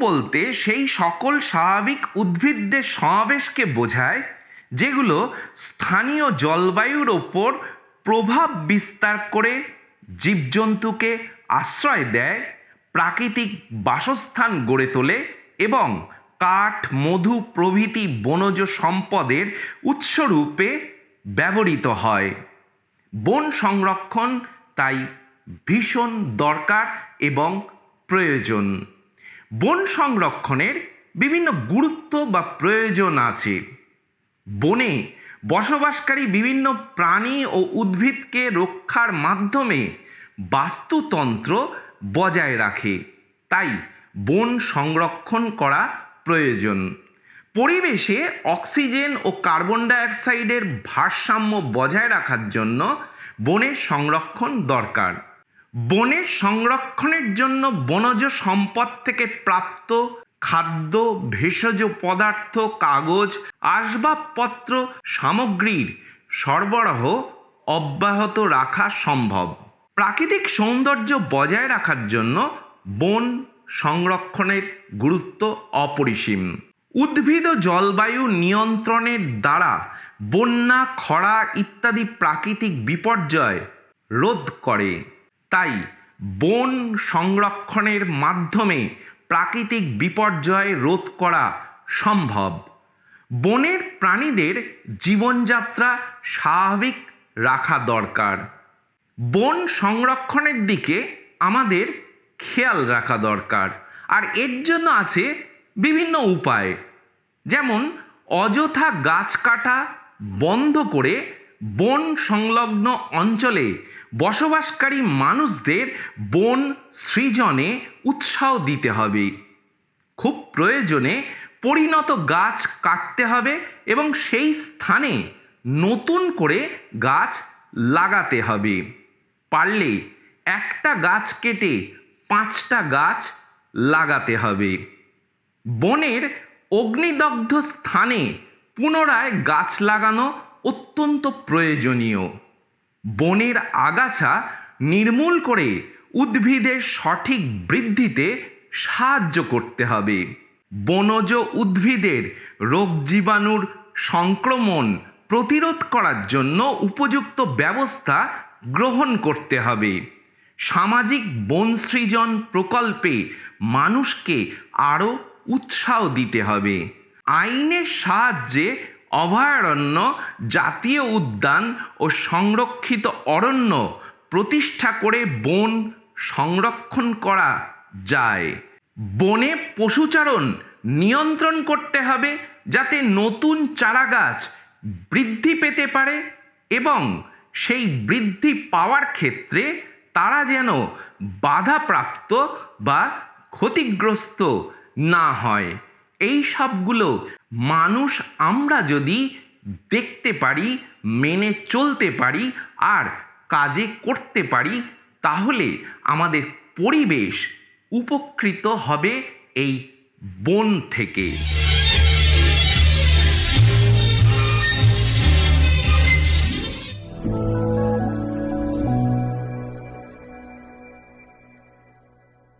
বলতে সেই সকল স্বাভাবিক উদ্ভিদদের সমাবেশকে বোঝায়, যেগুলো স্থানীয় জলবায়ুর ওপর প্রভাব বিস্তার করে জীবজন্তুকে আশ্রয় দেয়, প্রাকৃতিক বাসস্থান গড়ে তোলে এবং কাঠ, মধু প্রভৃতি বনজ সম্পদের উৎসরূপে ব্যবহৃত হয়। বন সংরক্ষণ তাই ভীষণ দরকার এবং প্রয়োজন। বন সংরক্ষণের বিভিন্ন গুরুত্ব বা প্রয়োজন আছে। বনে বসবাসকারী বিভিন্ন প্রাণী ও উদ্ভিদকে রক্ষার মাধ্যমে বাস্তুতন্ত্র বজায় রাখে। তাই বন সংরক্ষণ করা প্রয়োজন। পরিবেশে অক্সিজেন ও কার্বন ডাইঅক্সাইডের ভারসাম্য বজায় রাখার জন্য বনের সংরক্ষণ দরকার। বনের সংরক্ষণের জন্য বনজ সম্পদ থেকে প্রাপ্ত খাদ্য, ভেষজ পদার্থ, কাগজ, আসবাবপত্র, সামগ্রীর সরবরাহ অব্যাহত রাখা সম্ভব। প্রাকৃতিক সৌন্দর্য বজায় রাখার জন্য বন সংরক্ষণের গুরুত্ব অপরিসীম। উদ্ভিদ ও জলবায়ু নিয়ন্ত্রণের দ্বারা বন্যা, খরা ইত্যাদি প্রাকৃতিক বিপর্যয় রোধ করে। তাই বন সংরক্ষণের মাধ্যমে প্রাকৃতিক বিপর্যয় রোধ করা সম্ভব। বনের প্রাণীদের জীবনযাত্রা স্বাভাবিক রাখা দরকার। বন সংরক্ষণের দিকে আমাদের খেয়াল রাখা দরকার। আর এর জন্য আছে বিভিন্ন উপায়। যেমন অযথা গাছ কাটা বন্ধ করে বন সংলগ্ন অঞ্চলে বসবাসকারী মানুষদের বন সৃজনে উৎসাহ দিতে হবে। খুব প্রয়োজনে পরিণত গাছ কাটতে হবে এবং সেই স্থানে নতুন করে গাছ লাগাতে হবে। পারলে একটা গাছ কেটে পাঁচটা গাছ লাগাতে হবে। বনের অগ্নিদগ্ধ স্থানে পুনরায় গাছ লাগানো অত্যন্ত প্রয়োজনীয়। বনের আগাছা নির্মূল করে উদ্ভিদের সঠিক বৃদ্ধিতে সাহায্য করতে হবে। বনজ উদ্ভিদের রোগ জীবাণুর সংক্রমণ প্রতিরোধ করার জন্য উপযুক্ত ব্যবস্থা গ্রহণ করতে হবে। সামাজিক বন সৃজন প্রকল্পে মানুষকে আরও উৎসাহ দিতে হবে। আইনের সাহায্যে অভয়ারণ্য, জাতীয় উদ্যান ও সংরক্ষিত অরণ্য প্রতিষ্ঠা করে বন সংরক্ষণ করা যায়। বনে পশুচারণ নিয়ন্ত্রণ করতে হবে যাতে নতুন চারাগাছ বৃদ্ধি পেতে পারে এবং সেই বৃদ্ধি পাওয়ার ক্ষেত্রে তারা যেন বাধাপ্রাপ্ত বা ক্ষতিগ্রস্ত না হয়। এই সবগুলো মানুষ আমরা যদি দেখতে পারি, মেনে চলতে পারি আর কাজে করতে পারি, তাহলে আমাদের পরিবেশ উপকৃত হবে এই বন থেকে।